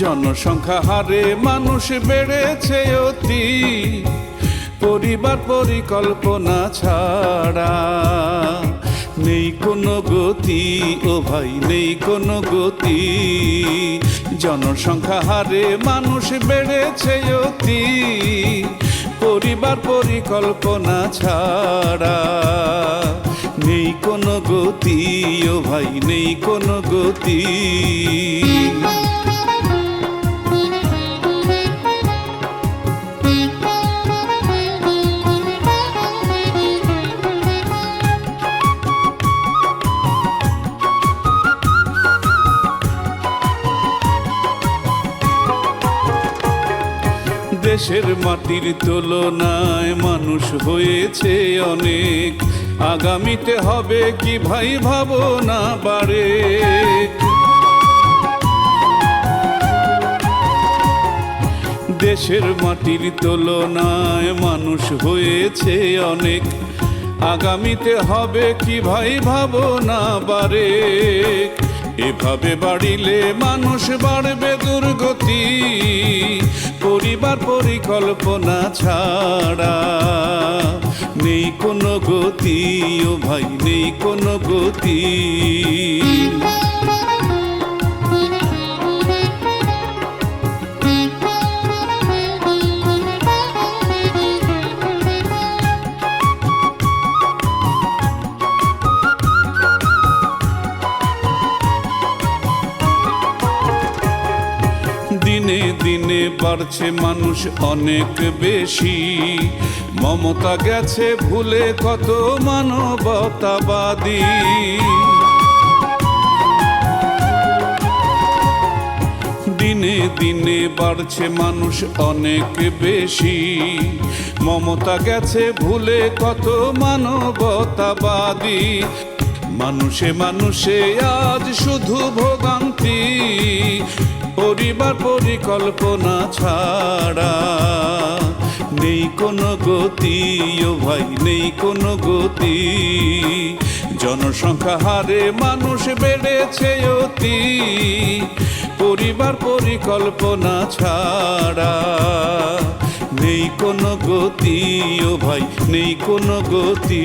জনসংখ্যা হারে মানুষ বেড়েছে অতি। পরিবার পরিকল্পনা ছাড়া নেই কোনো গতি, ও ভাই, নেই কোনো গতি। জনসংখ্যা হারে মানুষ বেড়েছে অতি। পরিবার পরিকল্পনা ছাড়া নেই কোনো গতি, ও ভাই, নেই কোনো গতি। দেশের মাটির তুলনায় মানুষ হয়েছে অনেক। আগামীতে হবে কি ভাই ভাবনা বাড়ে। দেশের মাটির তুলনায় মানুষ হয়েছে অনেক। আগামীতে হবে কি ভাই ভাবো না বাড়ে। এভাবে বাড়িলে মানুষ বাড়বে দুর্গতি। পরিবার পরিকল্পনা ছাড়া নেই কোনো গতি, ও ভাই, নেই কোনো গতি। দিনে দিনে বাড়ছে মানুষ অনেক বেশি। মমতা গেছে ভুলে কত মানবতাবাদী। দিনে দিনে বাড়ছে মানুষ অনেক বেশি। মমতা গেছে ভুলে কত মানবতাবাদী। মানুষে মানুষে আজ শুধু ভোগান্তি। পরিবার পরিকল্পনা ছাড়া। নেই কোনো গতি ও ভাই, নেই কোনো গতি। জনসংখ্যা হারে মানুষ বেড়েছে অতি। পরিবার পরিকল্পনা ছাড়া। নেই কোনো গতি ও ভাই, নেই কোনো গতি।